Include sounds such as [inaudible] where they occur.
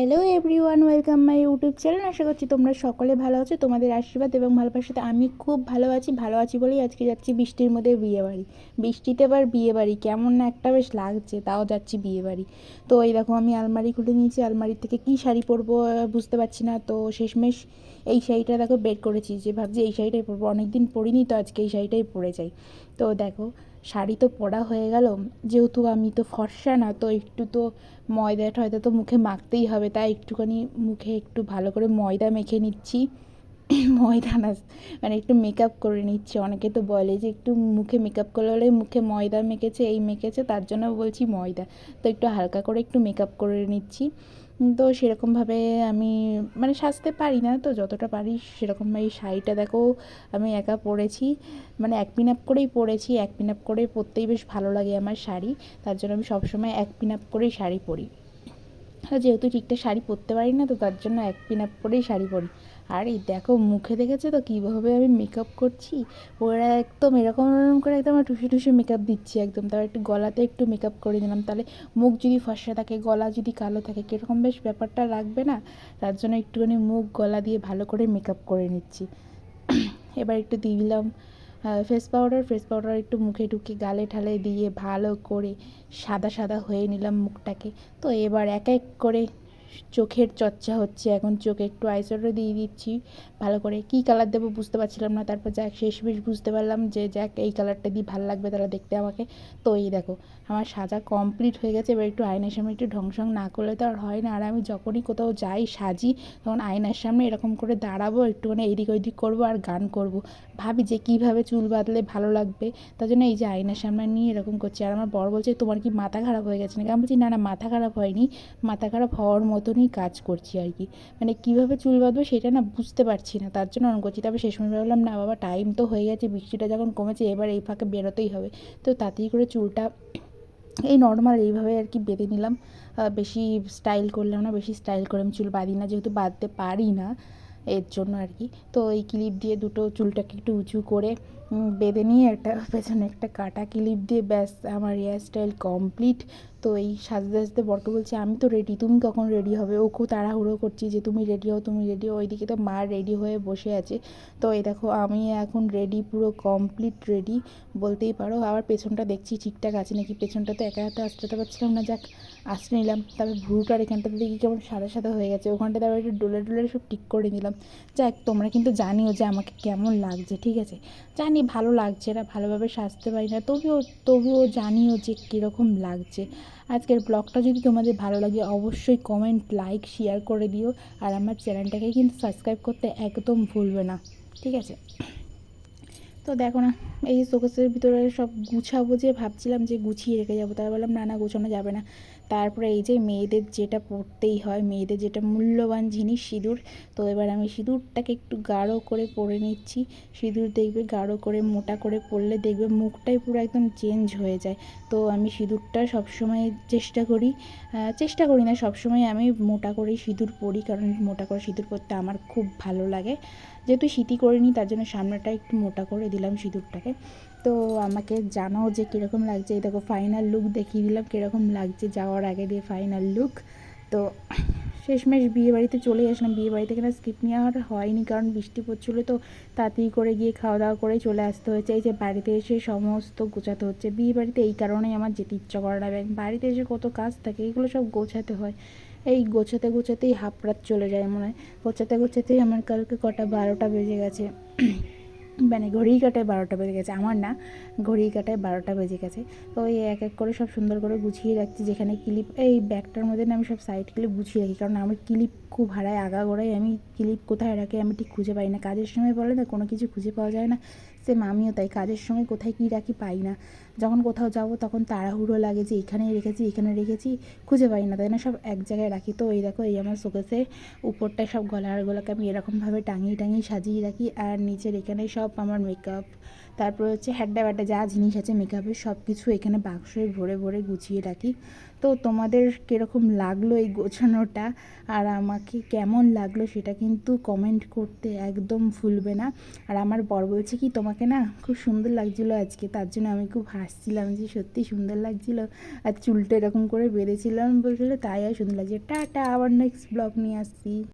Hello everyone welcome my YouTube channel আশা করছি তোমরা সকলে ভালো আছো, তোমাদের আশীর্বাদ এবং ভালোবাসাতে আমি খুব ভালো আছি ভালো আছি বলেই আজকে যাচ্ছি বৃষ্টির মধ্যে বিয়ে বাড়ি। বৃষ্টিতে আবার বিয়ে বাড়ি, কেমন না একটা বেশ লাগছে, তাও যাচ্ছি বিয়ে বাড়ি। তো এই দেখো আমি আলমারি খুলে নিয়েছি আলমারির থেকে কী শাড়ি পরবো বুঝতে পারছি না। তো শেষমেশ এই শাড়িটা দেখো বের করেছি, যে ভাবছি এই শাড়িটাই পরবো, অনেকদিন পরিনি তো আজকে এই শাড়িটাই পরে যাই। তো দেখো শাড়ি তো পরা হয়ে গেল। যেহেতু আমি তো ফর্সা না, তো একটু তো ময়দা টয়দা তো মুখে মাখতেই হবে, তাই একটুখানি মুখে একটু ভালো করে ময়দা মেখে নিচ্ছি। ময়দা না মানে একটু মেকআপ করে নিচ্ছি। অনেকে তো বলে যে একটু মুখে মেকআপ করলে হলে মুখে ময়দা মেখেছে, এই মেখেছে, তার জন্য বলছি ময়দা। তো একটু হালকা করে একটু মেকআপ করে নিচ্ছি। তো সেরকমভাবে আমি মানে সাজতে পারি না তো যতটা পারি সেরকমভাবে এই শাড়িটা দেখো আমি একা পরেছি। মানে এক পিন আপ করেই পরেছি, এক পিন আপ করে পরতেই বেশ ভালো লাগে আমার শাড়ি। তার জন্য আমি সবসময় এক পিন আপ করেই শাড়ি পরি। যেহেতু ঠিকঠাক শাড়ি পরতে পারি না তো তার জন্য এক পিন আপ করেই শাড়ি পরি। আর এই দেখো মুখে দেখেছে তো? কীভাবে আমি মেকআপ করছি? ওরা একদম এরকম এরকম করে একদম টুসে টুসে মেকআপ দিচ্ছি একদম। তারপর একটু গলাতে একটু মেকআপ করে দিলাম তাহলে মুখ যদি ফর্সা থাকে, গলা যদি কালো থাকে, কীরকম বেশ ব্যাপারটা লাগবে না? তার জন্য একটুখানি মুখ, গলা দিয়ে ভালো করে মেকআপ করে নিচ্ছি। [clears throat] এবার একটু দিয়ে দিলাম ফেস পাউডার ফেস পাউডার একটু মুখে ঢুকে গালে ঠালে দিয়ে ভালো করে সাদা সাদা হয়ে নিলাম মুখটাকে। তো এবার এক এক করে চোখের চর্চা হচ্ছে। এখন চোখে একটু আইশ্যাডো দিয়ে দিচ্ছি। ভালো করে কী কালার দেবো বুঝতে পারছিলাম না। তারপর যাক, শেষমেশ বুঝতে পারলাম যে যাক, এই কালারটা দিয়ে ভালো লাগবে তাহলে দেখতে আমাকে। তো এই দেখো, আমার সাজা কমপ্লিট হয়ে গেছে। এবার একটু আয়নার সামনে একটু ঢংসং না করলে তো আর হয় না। আর আমি যখনই কোথাও যাই, সাজি, তখন আয়নার সামনে এরকম করে দাঁড়াবো, একটুখানি এদিক ওইদিক করব আর গান করব। ভাবি যে কীভাবে চুল বাঁধলে ভালো লাগবে। তার জন্য এই যে আয়নার সামনে নিয়ে এরকম করছি। আর আমার বর বলছে, তোমার কি মাথা খারাপ হয়ে গেছে নাকি? আমি বলছি, না না, মাথা খারাপ হয়নি। মাথা খারাপ হওয়ার মতনই কাজ করছি আর কি। মানে কীভাবে চুল বাঁধবো সেটা না বুঝতে পারছি না, তার জন্য অন করছি। তবে শেষ সময় ভাবলাম, না বাবা টাইম তো হয়ে গেছে, বৃষ্টিটা যখন কমেছে এবার এই ফাঁকে বেরোতেই হবে। তো তাড়াতাড়ি করে চুলটা এই নর্মাল এইভাবে আর কি বেঁধে নিলাম। বেশি স্টাইল করলাম না, বেশি স্টাইল করে আমি চুল বাঁধি না, যেহেতু বাঁধতে পারি না, এর জন্য আর কি। তো এই ক্লিপ দিয়ে দুটো চুলটাকে একটু উঁচু করে বেঁধে নিয়ে একটা পেছনে একটা কাটা ক্লিপ দিয়ে ব্যাস আমার হেয়ার স্টাইল কমপ্লিট তো এই সাজতে সাজতে বরকে বলছে, আমি তো রেডি তুমি কখন রেডি হবে? ও খুব তাড়াহুড়ো করছি যে, তুমি রেডি হও, তুমি রেডি হও। ওইদিকে তো মা রেডি হয়ে বসে আছে। তো এই দেখো, আমি এখন রেডি পুরো কমপ্লিট রেডি বলতেই পারো, আবার পেছনটা দেখছি ঠিকঠাক আছে নাকি? পেছনটা তো একা হাতে আসতে পারছিলাম না, যাক, আসতে নিলাম। তারপর ভ্রুটার এখানটাতে দেখি কেমন সাদা সাদা হয়ে গেছে। ওখানটাতে আবার একটু ডোলে ডোলে সব ঠিক করে নিলাম। যাক, তোমরা কিন্তু জানিও যে আমাকে কেমন লাগছে, ঠিক আছে? জানি ভালো লাগছে না, ভালোভাবে সাজতে পারি না। তবুও তবুও জানিও যে কীরকম লাগছে। আজকের ব্লগটা যদি তোমাদের ভালো লাগে, অবশ্যই কমেন্ট লাইক শেয়ার করে দিও। আর আমার চ্যানেলটাকে কিন্তু সাবস্ক্রাইব করতে একদম ভুলবে না। ঠিক আছে? তো দেখো না, এই শোকেসের ভিতরে সব গুছাবো যে ভাবছিলাম যে গুছিয়ে রেখে যাব। তাই বললাম, না না, গুছানো যাবে না। তারপরে এই যে মেয়েদের যেটা পরতেই হয়, মেয়েদের যেটা মূল্যবান জিনিস, সিঁদুর, তো এবার আমি সিঁদুরটাকে একটু গাঢ় করে পরে নিচ্ছি। সিঁদুর দেখবে গাঢ় করে, মোটা করে পরলে দেখবে মুখটাই পুরো একদম চেঞ্জ হয়ে যায়। তো আমি সিঁদুরটা সবসময় চেষ্টা করি চেষ্টা করি না, সবসময় আমি মোটা করেই সিঁদুর পরি, কারণ মোটা করে সিঁদুর পরতে আমার খুব ভালো লাগে। যেহেতু শীতই করিনি, তার জন্য সামনেটা একটু মোটা করে দিলাম সিঁদুরটাকে। তো আমাকে জানাও যে কীরকম লাগছে। এই দেখো ফাইনাল লুক দেখিয়ে দিলাম, কীরকম লাগছে যাওয়ার আগে দিয়ে ফাইনাল লুক তো শেষমেশ বিয়ে বাড়িতে চলে আসলাম। বিয়ে বাড়িতে কিনা স্কিপ নেওয়া আর হয়নি, কারণ বৃষ্টি পড়ছিলো তো তাড়াতাড়ি করে গিয়ে খাওয়া দাওয়া করে চলে আসতে হয়েছে। এই যে বাড়িতে এসে সমস্ত গোছাতে হচ্ছে। বিয়ে বাড়িতে এই কারণেই আমার যেতে ইচ্ছা করে না। বাড়িতে এসে কত কাজ থাকে, এগুলো সব গোছাতে হয়। এই গোছাতে গোছাতেই হাফ রাত চলে যায় মনে হয়। গোছাতে গোছাতেই আমার কালকে কটা বারোটা বেজে গেছে। মানে ঘড়ি কাটায় বারোটা বেজে গেছে। আমার না ঘড়ি কাটায় বারোটা বেজে গেছে। তো এই এক এক করে সব সুন্দর করে গুছিয়ে রাখছি, যেখানে ক্লিপ এই ব্যাগটার মধ্যে না আমি সব সাইড ক্লিপ গুছিয়ে রাখি। কারণ আমার ক্লিপ খুব হারায়, আগাগোড়াই আমি ক্লিপ কোথায় রাখি আমি ঠিক খুঁজে পাই না। কাজের সময় বলে না, কোনো কিছু খুঁজে পাওয়া যায় না। সেম আমিও তাই কাজের সময় কোথায় কী রাখি পাই না। যখন কোথাও যাব তখন তাড়াহুড়ো লাগে যে এখানে রেখেছি এখানে রেখেছি, খুঁজে পাই না তাই না, সব এক জায়গায় রাখি। তো এই দেখো, এই আমার শোকেসের উপরটায় সব গলারগুলোকে আমি এরকমভাবে টাঙিয়ে টাঙিয়ে সাজিয়ে রাখি আর নিচের এখানে সব আমার মেকআপ তারপর হচ্ছে হ্যাড্ডা ব্যাড্ডা যা জিনিস আছে মেকআপের সব কিছু এখানে বাক্সে ভরে ভরে গুছিয়ে রাখি। তো তোমাদের কীরকম লাগল এই গোছানোটা? আর আমাকে কেমন লাগল সেটা কিন্তু কমেন্ট করতে একদম ভুলবে না। আর আমার বর বলছে কি, তোমাকে না খুব সুন্দর লাগছিল আজকে। তার জন্য আমি খুব হাসছিলাম যে সত্যি সুন্দর লাগছিল। আর চুলটা এরকম করে বেঁধেছিলাম বলছিলো, তাই আর সুন্দর লাগছে টাটা, আবার নেক্সট ব্লগ নিয়ে আসছি।